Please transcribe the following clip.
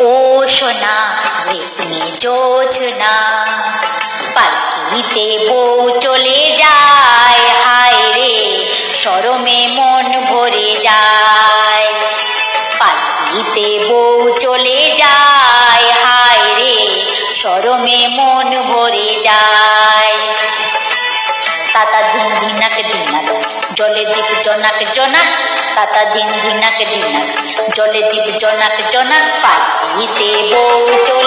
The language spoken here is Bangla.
ও সোনা রেশমি জোছনা পালকিতে বউ চলে যায়, হায় রে, সরমে মন ভরে যায়। পালকিতে বউ চলে যায়, হায় রে, সরমে মন ভরে যায়। তাতা দিন ধিনাক দিনাক, জলে দীপ জনাক জনাক, তাতা দিন ধিনাক দিনাক, জলে দীপ জনাক জনাক পাখিতে দেব